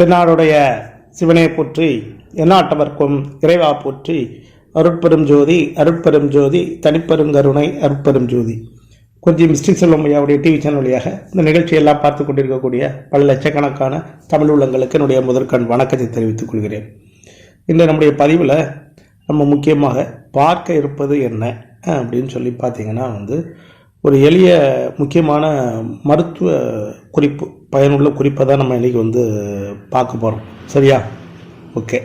தென்னாடுடைய சிவனை போற்றி எந்நாட்டவர்க்கும் இறைவா போற்றி அருட்பெரும் ஜோதி அருட்பெரும் ஜோதி தனிப்பெருங்கருணை அருட்பெரும் ஜோதி. கொஞ்சம் மிஸ்டிக் செல்வம் ஐயாவுடைய டிவி சேனல் வழியாக இந்த நிகழ்ச்சியெல்லாம் பார்த்து கொண்டிருக்கக்கூடிய பல லட்சக்கணக்கான தமிழ் உள்ளங்களுக்கு என்னுடைய முதற்கண் வணக்கத்தை தெரிவித்துக் கொள்கிறேன். இன்று நம்முடைய பதிவில் நம்ம முக்கியமாக பார்க்க இருப்பது என்ன அப்படின்னு சொல்லி பார்த்தீங்கன்னா வந்து ஒரு எளிய முக்கியமான மருத்துவ குறிப்பு பயனுள்ள குறிப்பை தான் நம்ம இன்றைக்கி வந்து பார்க்க போகிறோம் சரியா? ஓகே.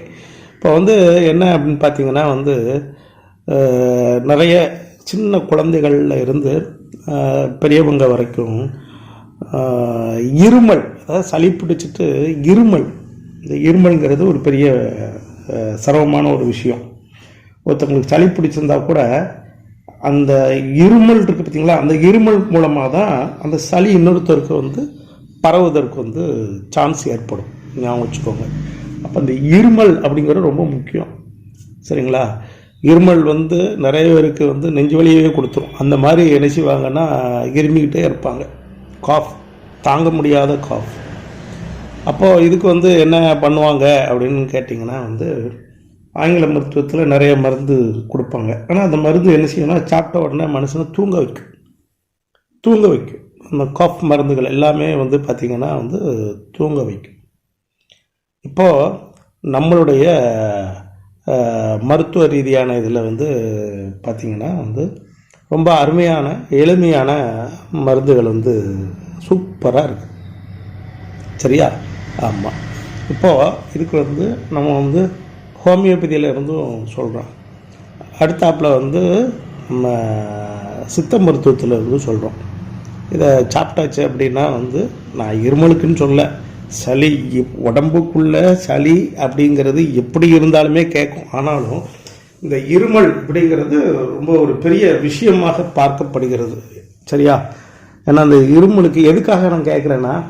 இப்போ வந்து என்ன அப்படின்னு பார்த்தீங்கன்னா வந்து நிறைய சின்ன குழந்தைகளில் இருந்து பெரியவங்க வரைக்கும் இருமல் அதாவது சளி பிடிச்சிட்டு இருமல் இந்த இருமல்ங்கிறது ஒரு பெரிய சிரமமான ஒரு விஷயம். ஒருத்தவங்களுக்கு சளி பிடிச்சிருந்தா கூட அந்த இருமல் இருக்குது பார்த்தீங்களா அந்த இருமல் மூலமாக தான் அந்த சளி இன்னொருத்தருக்கு வந்து பரவுவதற்கு வந்து சான்ஸ் ஏற்படும். ஞாபகம் வச்சுக்கோங்க. அப்போ அந்த இருமல் அப்படிங்கிறது ரொம்ப முக்கியம். சரிங்களா? இருமல் வந்து நிறைய பேருக்கு வந்து நெஞ்சு வலியவே கொடுத்துரும். அந்த மாதிரி என்ன செய்வாங்கன்னா இருமிக்கிட்டே இருப்பாங்க. காஃப் தாங்க முடியாத காஃப் அப்போது இதுக்கு வந்து என்ன பண்ணுவாங்க அப்படின்னு கேட்டிங்கன்னா வந்து ஆங்கில மருத்துவத்தில் நிறைய மருந்து கொடுப்பாங்க. ஆனால் அந்த மருந்து என்ன செய்யணும்னா சாப்பிட்ட உடனே மனுஷனை தூங்க வைக்கும். தூங்க வைக்கும். அந்த காஃப் மருந்துகள் எல்லாமே வந்து பார்த்திங்கன்னா வந்து தூங்க வைக்கும். இப்போது நம்மளுடைய மருத்துவ ரீதியான இதில் வந்து பார்த்திங்கன்னா வந்து ரொம்ப அருமையான எளிமையான மருந்துகள் வந்து சூப்பராக இருக்குது சரியா? ஆமாம் இப்போது இதுக்கு வந்து நம்ம வந்து ஹோமியோபதியில் இருந்தும் சொல்கிறோம் அடுத்தாப்பில் வந்து நம்ம சித்த மருத்துவத்தில் இருந்து சொல்கிறோம் இதை சாப்பிட்டாச்சு அப்படின்னா வந்து நான் இருமலுக்குன்னு சொல்ல சளி இப்- உடம்புக்குள்ள சளி அப்படிங்கிறது எப்படி இருந்தாலுமே கேட்கும். ஆனாலும் இந்த இருமல் அப்படிங்கிறது ரொம்ப ஒரு பெரிய விஷயமாக பார்க்கப்படுகிறது. சரியா? ஏன்னா அந்த இருமலுக்கு எதுக்காக நான் கேட்குறேன்னா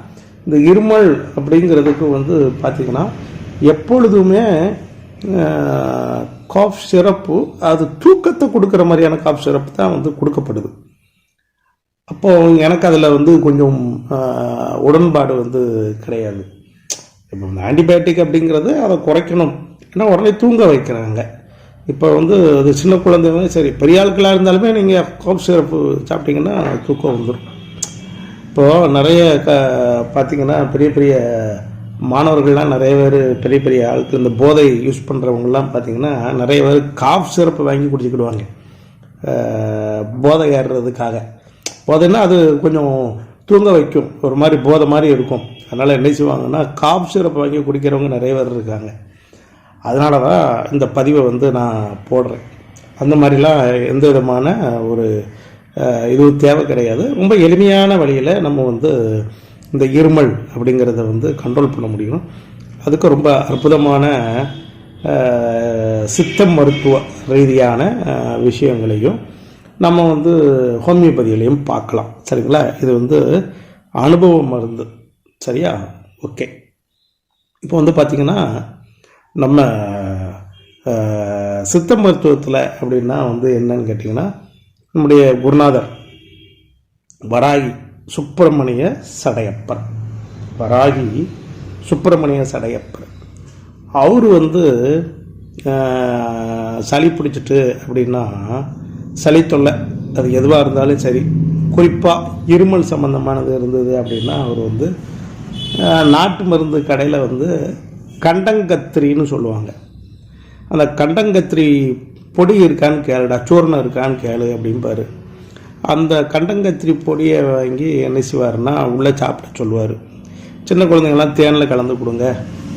இந்த இருமல் அப்படிங்கிறதுக்கு வந்து பார்த்திங்கன்னா எப்பொழுதுமே காஃப் சிறப்பு அது தூக்கத்தை கொடுக்குற மாதிரியான காஃப் சிறப்பு தான் வந்து கொடுக்கப்படுது. அப்போ எனக்கு அதில் வந்து கொஞ்சம் உடன்பாடு வந்து கிடையாது. இப்போ ஆன்டிபயோட்டிக் அப்படிங்கிறது அதை குறைக்கணும். ஏன்னா உடனே தூங்க வைக்கிறாங்க. இப்போ வந்து அது சின்ன குழந்தைங்க சரி பெரிய ஆட்களாக இருந்தாலுமே நீங்கள் காஃப் சிறப்பு சாப்பிட்டீங்கன்னா தூக்கம் வந்துடும் இப்போது நிறைய க பார்த்தீங்கன்னா பெரிய பெரிய மாணவர்கள்லாம் நிறைய பேர் பெரிய பெரிய ஆளுக்கு இந்த போதை யூஸ் பண்ணுறவங்கலாம் பார்த்தீங்கன்னா நிறைய பேர் காஃப் சிறப்பு வாங்கி குடிச்சிக்கிடுவாங்க. போதை ஏறுறதுக்காக. போதைன்னா அது கொஞ்சம் தூங்க வைக்கும். ஒரு மாதிரி போதை மாதிரி இருக்கும். அதனால் என்ன செய்வாங்கன்னா காஃப் சிறப்பு வாங்கி குடிக்கிறவங்க நிறைய பேர் இருக்காங்க. அதனால தான் இந்த பதிவை வந்து நான் போடுறேன். அந்த மாதிரிலாம் எந்த விதமான ஒரு இதுவும் தேவை கிடையாது. ரொம்ப எளிமையான வழியில் நம்ம வந்து இந்த இருமல் அப்படிங்கிறத வந்து கண்ட்ரோல் பண்ண முடியும். அதுக்கு ரொம்ப அற்புதமான சித்த மருத்துவ ரீதியான விஷயங்களையும் நம்ம வந்து ஹோமியோபதியிலையும் பார்க்கலாம். சரிங்களா? இது வந்து அனுபவ மருந்து. சரியா? ஓகே. இப்போ வந்து பார்த்திங்கன்னா நம்ம சித்த மருத்துவத்தில் அப்படின்னா வந்து என்னன்னு கேட்டிங்கன்னா நம்முடைய குருநாதர் வராகி சுப்பிரமணிய சடையப்பர். வராகி சுப்பிரமணிய சடையப்பர். அவர் வந்து சளி பிடிச்சிட்டு அப்படின்னா சளி தொல்லை அது எதுவாக இருந்தாலும் சரி குறிப்பாக இருமல் சம்மந்தமானது இருந்தது அப்படின்னா அவர் வந்து நாட்டு மருந்து கடையில் வந்து கண்டங்கத்திரின்னு சொல்லுவாங்க. அந்த கண்டங்கத்திரி பொடி இருக்கான்னு கேளுடா சூர்ணம் இருக்கான்னு கேளு அப்படிம்பாரு. அந்த கண்டங்கத்திரி பொடியை வாங்கி என்ன செய்வாருன்னா உள்ளே சாப்பிட சொல்லுவார். சின்ன குழந்தைங்கள்லாம் தேனில் கலந்து கொடுங்க.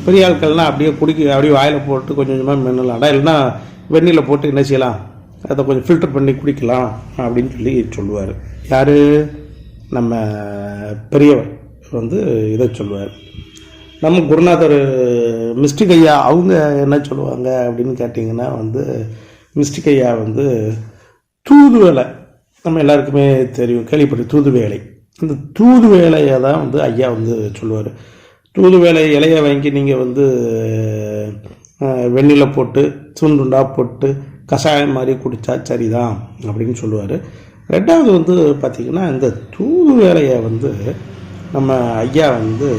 பெரிய ஆட்கள்லாம் அப்படியே குடிக்க அப்படியே வாயில் போட்டு கொஞ்சம் கொஞ்சமாக மென்னலாம்டா இல்லைன்னா வெந்நில போட்டு என்ன செய்யலாம்? அதை கொஞ்சம் ஃபில்டர் பண்ணி குடிக்கலாம் அப்படின்னு சொல்லி சொல்லுவார். யார்? நம்ம பெரியவர் வந்து இதை சொல்லுவார். நம்ம குருநாதர் மிஸ்டிக் ஐயா அவங்க என்ன சொல்லுவாங்க அப்படின்னு கேட்டிங்கன்னா வந்து மிஸ்டிக் ஐயா வந்து தூது வேலை நம்ம எல்லாருக்குமே தெரியும் கேள்விப்பட்ட தூது வேலை. இந்த தூது வேலையை தான் வந்து ஐயா வந்து சொல்லுவார். தூது வேலை இலையை வாங்கி நீங்கள் வந்து வெண்ணில போட்டு சுண்டுண்டா போட்டு கஷாயம் மாதிரி குடித்தா சரிதான் அப்படின்னு சொல்லுவார். ரெண்டாவது வந்து பார்த்திங்கன்னா இந்த தூது வேலையை வந்து நம்ம ஐயா வந்து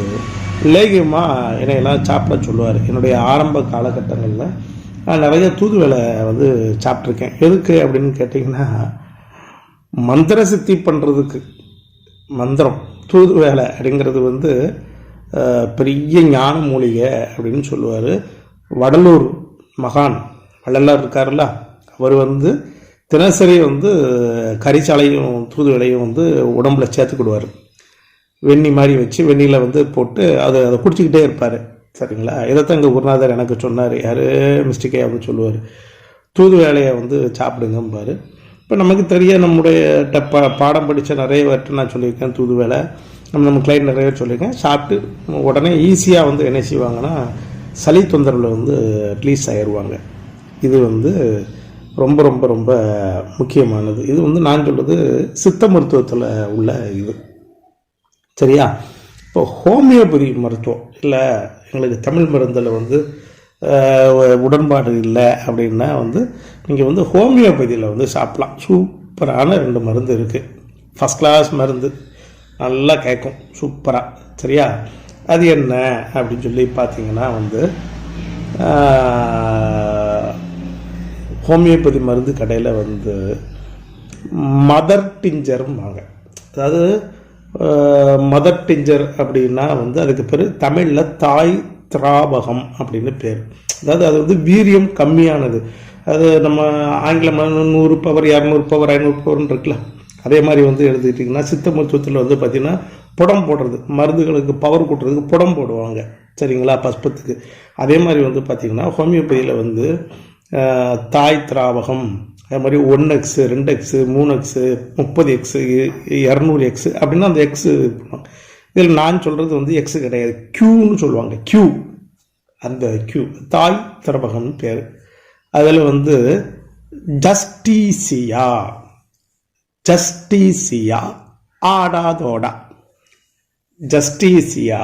லேகியமாக என்னையெல்லாம் சாப்பிட சொல்லுவார். என்னுடைய ஆரம்ப காலகட்டங்களில் நான் நிறைய தூது வேலை வந்து சாப்பிட்ருக்கேன் எதுக்கு அப்படின்னு கேட்டிங்கன்னா மந்திர சித்தி பண்ணுறதுக்கு மந்திரம் தூது வேலை அப்படிங்கிறது வந்து பெரிய ஞான மூலிகை அப்படின்னு சொல்லுவார். வடலூர் மகான் வள்ளலார் இருக்காருல்ல அவர் வந்து தினசரி வந்து கரிச்சாலையும் தூதுவளையும் வந்து உடம்புல சேர்த்துக்கிடுவார். வெண்ணி மாதிரி வச்சு வெந்நியில் வந்து போட்டு அதை அதை குடிச்சிக்கிட்டே இருப்பார். சரிங்களா? இதைத்தான் எங்கள் குருநாதர் எனக்கு சொன்னார். யார்? மிஸ்டேக்கே அப்படின்னு சொல்லுவார். தூது வேலையை வந்து சாப்பிடுங்கம்பார். இப்போ நமக்கு தெரிய நம்முடைய ட- பா பாடம் படித்த நிறைய பேர்கிட்ட நான் சொல்லியிருக்கேன் தூது வேலை நம்ம நம்ம கிளைண்ட் நிறைய சொல்லியிருக்கேன். சாப்பிட்டு உடனே ஈஸியாக வந்து என்ன செய்வாங்கன்னா சளி தொந்தரவில் வந்து ரிலீஸ் ஆயிடுவாங்க இது வந்து ரொம்ப ரொம்ப ரொம்ப முக்கியமானது. இது வந்து நான் சொல்கிறது சித்த மருத்துவத்தில் உள்ள இது. சரியா? இப்போ ஹோமியோபதி மருத்துவம் இல்லை எங்களுக்கு தமிழ் மருந்தில் வந்து உடன்பாடு இல்லை அப்படின்னா வந்து நீங்கள் வந்து ஹோமியோபதியில் வந்து சாப்பிட்லாம். சூப்பரான ரெண்டு மருந்து இருக்குது ஃபஸ்ட் கிளாஸ் மருந்து. நல்லா கேட்கும் சூப்பராக சரியா? அது என்ன அப்படின்னு சொல்லி பார்த்தீங்கன்னா வந்து ஹோமியோபதி மருந்து கடையில் வந்து மதர் டிஞ்சர்ம்பாங்க அதாவது மதர் டிஞ்சர் அப்படின்னா வந்து அதுக்கு பேர் தமிழில் தாய் திராவகம் அப்படின்னு பேர். அதாவது அது வந்து வீரியம் கம்மியானது. அது நம்ம ஆங்கில மருந்து நூறு பவர் இரநூறு பவர் ஐநூறு பவர்னு இருக்குல்ல. அதே மாதிரி வந்து எடுத்துக்கிட்டிங்கன்னா சித்த மருத்துவத்தில் வந்து பார்த்திங்கன்னா புடம் போடுறது மருந்துகளுக்கு பவர் கூட்டுறதுக்கு புடம் போடுவாங்க. சரிங்களா? பஸ்பத்துக்கு. அதே மாதிரி வந்து பார்த்திங்கன்னா ஹோமியோபதியில் வந்து தாய் திராவகம் அது மாதிரி ஒன் எக்ஸு ரெண்டு எக்ஸு மூணு எக்ஸு முப்பது எக்ஸு இரநூறு எக்ஸு அப்படின்னா அந்த எக்ஸு இதில் நான் சொல்கிறது வந்து எக்ஸு கிடையாது. க்யூன்னு சொல்லுவாங்க. க்யூ அந்த க்யூ தாய் திரவகம்னு பேர். அதில் வந்து ஜஸ்டிசியா ஜஸ்டிசியா ஆடாதோடா ஜஸ்டிசியா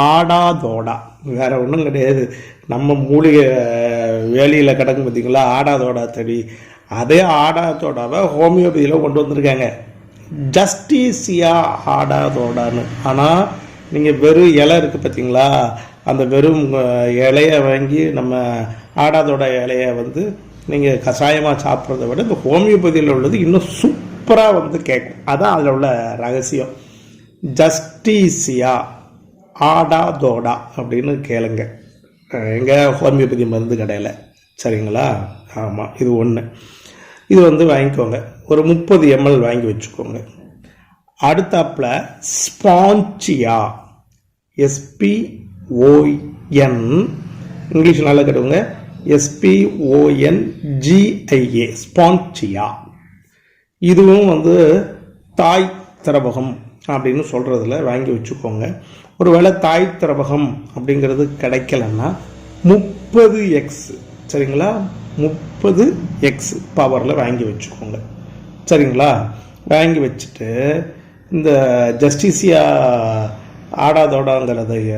ஆடாதோடா. வேற ஒன்றும் கிடையாது. நம்ம மூலிகை வேலியில் கிடக்கும் பார்த்தீங்களா ஆடாதோடா தடி. அதே ஆடாதோடாவை ஹோமியோபதியில் கொண்டு வந்திருக்காங்க. ஜஸ்டீசியா ஆடாதோடான்னு. ஆனால் நீங்கள் வெறும் இலை இருக்குது பார்த்தீங்களா அந்த வெறும் இலையை இலைய வாங்கி நம்ம ஆடாதோட இலைய வந்து நீங்கள் கஷாயமாக சாப்பிட்றத விட இந்த ஹோமியோபதியில் உள்ளது இன்னும் சூப்பராக வந்து கேட்கும் அதான் அதில் உள்ள ரகசியம். ஜஸ்டிசியா ஆடா தோடா அப்படின்னு கேளுங்க. எங்கள் ஹோமியோபதி மருந்து கடையில். சரிங்களா? ஆமாம் இது ஒன்று இது வந்து வாங்கிக்கோங்க. ஒரு முப்பது எம்எல் வாங்கி வச்சுக்கோங்க. அடுத்தாப்புல ஸ்பான்ச்சியா எஸ்பிஓஎன் இங்கிலீஷ் நல்லா கேட்டுக்கோங்க. எஸ்பிஓஎன் ஜிஐஏ இதுவும் வந்து தாய் திரவகம் அப்படின்னு சொல்கிறதுல வாங்கி வச்சுக்கோங்க. ஒருவேளை தாய் திரவகம் அப்படிங்கிறது கிடைக்கலன்னா முப்பது எக்ஸ் சரிங்களா? முப்பது எக்ஸ் பவரில் வாங்கி வச்சுக்கோங்க. சரிங்களா? வாங்கி வச்சுட்டு இந்த ஜஸ்டிஸியா ஆடாதோடாங்கிறதைய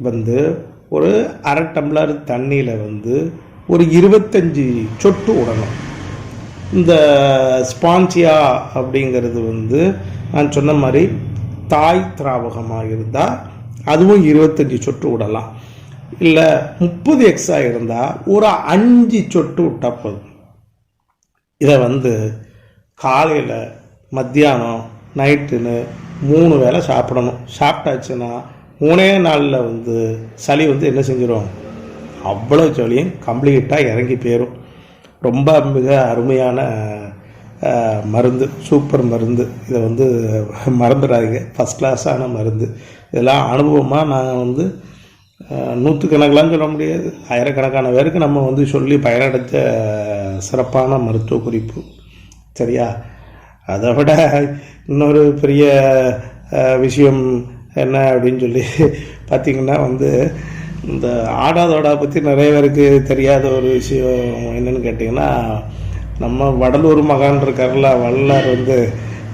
வந்து ஒரு அரை டம்ளர் தண்ணியில் வந்து ஒரு இருபத்தஞ்சி சொட்டு விடணும் இந்த ஸ்பான்சியா அப்படிங்கிறது வந்து நான் சொன்ன மாதிரி தாய் திராவகமாக இருந்தால் அதுவும் இருபத்தஞ்சி சொட்டு விடலாம் இல்லை முப்பது எக்ஸா இருந்தால் ஒரு அஞ்சு சொட்டு விட்டால் போதும். இதை வந்து காலையில் மத்தியானம் நைட்டுன்னு மூணு வேளை சாப்பிடணும். சாப்பிட்டாச்சுன்னா மூணே நாளில் வந்து சளி வந்து என்ன செஞ்சிடும் அவ்வளோ சளியும் கம்ப்ளீட்டாக இறங்கி போயிடும் ரொம்ப மிக அருமையான மருந்து சூப்பர் மருந்து. இதை வந்து மறந்துடாதீங்க. ஃபஸ்ட் கிளாஸான மருந்து. இதெல்லாம் அனுபவமாக நாங்கள் வந்து நூற்றுக்கணக்கெலாம் சொல்ல முடியாது. ஆயிரக்கணக்கான பேருக்கு நம்ம வந்து சொல்லி பயனடைத்த சிறப்பான மருத்துவ குறிப்பு. சரியா? அதை விட இன்னொரு பெரிய விஷயம் என்ன அப்படின்னு சொல்லி பார்த்தீங்கன்னா வந்து இந்த ஆடாதோடா பற்றி நிறைய பேருக்கு தெரியாத ஒரு விஷயம் என்னென்னு கேட்டிங்கன்னா நம்ம வடலூர் மகான் இருக்கார்ல வள்ளலார் வந்து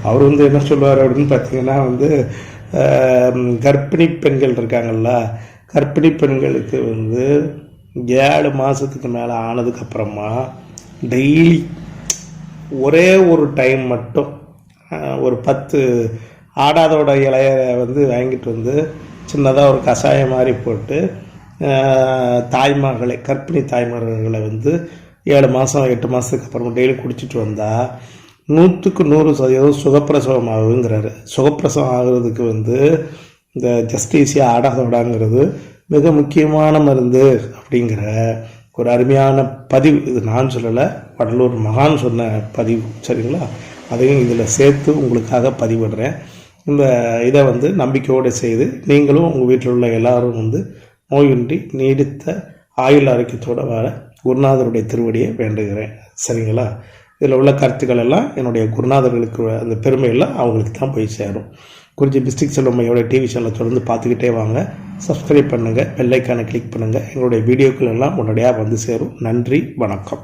அவர் வந்து என்ன சொல்லுவார் அப்படின்னு பார்த்தீங்கன்னா வந்து கர்ப்பிணி பெண்கள் இருக்காங்கல்ல கர்ப்பிணி பெண்களுக்கு வந்து ஏழு மாதத்துக்கு மேலே ஆனதுக்கப்புறமா டெய்லி ஒரே ஒரு டைம் மட்டும் ஒரு பத்து ஆடாதோட இலைய வந்து வாங்கிட்டு வந்து சின்னதாக ஒரு கஷாயம் மாதிரி போட்டு தாய்மார்களை கர்ப்பிணி தாய்மார்களை வந்து ஏழு மாதம் எட்டு மாதத்துக்கு அப்புறம் டெய்லி குடிச்சிட்டு வந்தால் நூற்றுக்கு நூறு சதவீதம் சுகப்பிரசவம் ஆகுங்கிறாரு சுகப்பிரசவம் ஆகுறதுக்கு வந்து இந்த ஜஸ்டிஸியா ஆடாதோடாங்கிறது மிக முக்கியமான மருந்து அப்படிங்கிற ஒரு அருமையான பதிவு. இது நான் சொல்லலை வடலூர் மகான் சொன்ன பதிவு. சரிங்களா? அதையும் இதில் சேர்த்து உங்களுக்காக பதிவிடுறேன். இந்த இதை வந்து நம்பிக்கையோடு செய்து நீங்களும் உங்கள் வீட்டில் உள்ள எல்லாரும் வந்து நோயின்றி நீடித்த ஆயுள் ஆரோக்கியத்தோடு வர குருநாதருடைய திருவடியை வேண்டுகிறேன். சரிங்களா? இதில் உள்ள கருத்துக்கள் எல்லாம் என்னுடைய குருநாதர்களுக்கு அந்த பெருமையெல்லாம் அவங்களுக்கு தான் போய் சேரும். குறிஞ்சி டிஸ்ட்ரிக் செல்வமையோட டிவி சேனலை தொடர்ந்து பார்த்துக்கிட்டே வாங்க. சப்ஸ்கிரைப் பண்ணுங்கள் பெல்லைக்கானை கிளிக் பண்ணுங்கள் எங்களுடைய வீடியோக்கள் எல்லாம் உடனடியாக வந்து சேரும். நன்றி வணக்கம்.